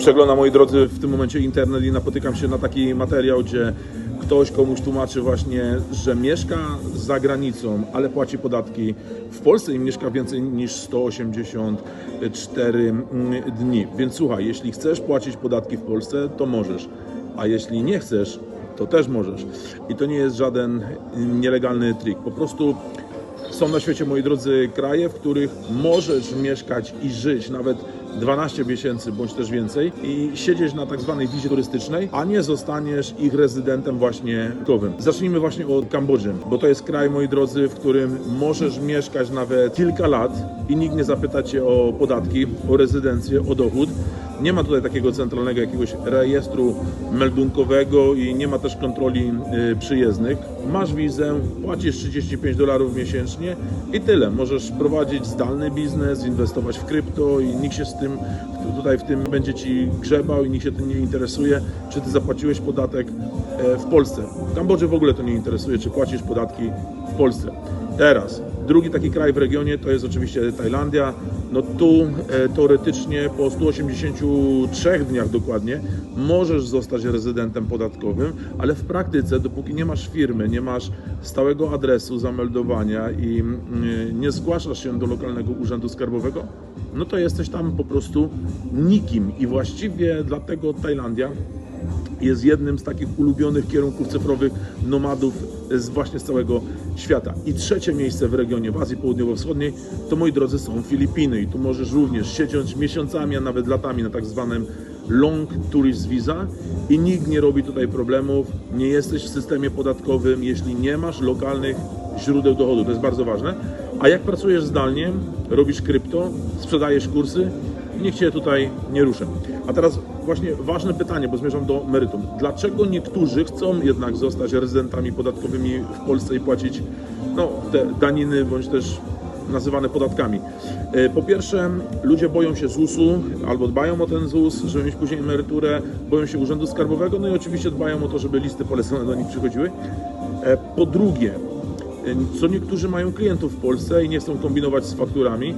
przeglądam, moi drodzy, w tym momencie internet i napotykam się na taki materiał, gdzie ktoś komuś tłumaczy właśnie, że mieszka za granicą, ale płaci podatki w Polsce i mieszka więcej niż 184 mm, dni. Więc słuchaj, jeśli chcesz płacić podatki w Polsce, to możesz, a jeśli nie chcesz, to też możesz. I to nie jest żaden nielegalny trik. Po prostu są na świecie, moi drodzy, kraje, w których możesz mieszkać i żyć nawet 12 miesięcy bądź też więcej i siedzieć na tak zwanej wizie turystycznej, a nie zostaniesz ich rezydentem właśnie kowym. Zacznijmy właśnie od Kambodży, bo to jest kraj, moi drodzy, w którym możesz mieszkać nawet kilka lat i nikt nie zapyta cię o podatki, o rezydencję, o dochód. Nie ma tutaj takiego centralnego jakiegoś rejestru meldunkowego i nie ma też kontroli y, przyjezdnych. Masz wizę, płacisz 35 dolarów miesięcznie i tyle. Możesz prowadzić zdalny biznes, inwestować w krypto i nikt się z tym tutaj w tym będzie ci grzebał i nikt się tym nie interesuje, czy ty zapłaciłeś podatek e, w Polsce. W Kambodży w ogóle to nie interesuje, czy płacisz podatki w Polsce. Teraz, drugi taki kraj w regionie to jest oczywiście Tajlandia. No tu e, teoretycznie po 183 dniach dokładnie możesz zostać rezydentem podatkowym, ale w praktyce, dopóki nie masz firmy, nie masz stałego adresu zameldowania i mm, nie zgłaszasz się do lokalnego urzędu skarbowego, no to jesteś tam po prostu nikim. I właściwie dlatego Tajlandia jest jednym z takich ulubionych kierunków cyfrowych nomadów z właśnie z całego świata. I trzecie miejsce w regionie, w Azji Południowo-Wschodniej, to moi drodzy są Filipiny. I tu możesz również siedzieć miesiącami, a nawet latami na tak zwanym long tourist visa i nikt nie robi tutaj problemów. Nie jesteś w systemie podatkowym, jeśli nie masz lokalnych źródeł dochodu. To jest bardzo ważne. A jak pracujesz zdalnie, robisz krypto, sprzedajesz kursy, nikt Cię tutaj nie ruszy. A teraz właśnie ważne pytanie, bo zmierzam do meritum. Dlaczego niektórzy chcą jednak zostać rezydentami podatkowymi w Polsce i płacić no, te daniny bądź też nazywane podatkami? E, Po pierwsze, ludzie boją się ZUS-u albo dbają o ten ZUS, żeby mieć później emeryturę, boją się urzędu skarbowego, no i oczywiście dbają o to, żeby listy polecone do nich przychodziły. E, Po drugie, co niektórzy mają klientów w Polsce i nie chcą kombinować z fakturami.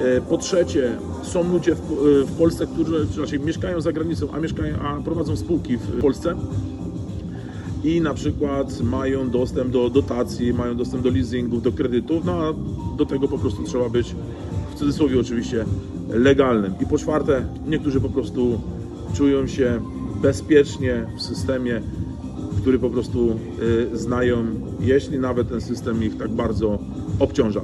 E, Po trzecie, są ludzie w, w Polsce, którzy raczej mieszkają za granicą, a, mieszkają, a prowadzą spółki w Polsce i na przykład mają dostęp do dotacji, mają dostęp do leasingów, do kredytów, no a do tego po prostu trzeba być, w cudzysłowie oczywiście, legalnym. I po czwarte, niektórzy po prostu czują się bezpiecznie w systemie, który po prostu y, znają, jeśli nawet ten system ich tak bardzo obciąża.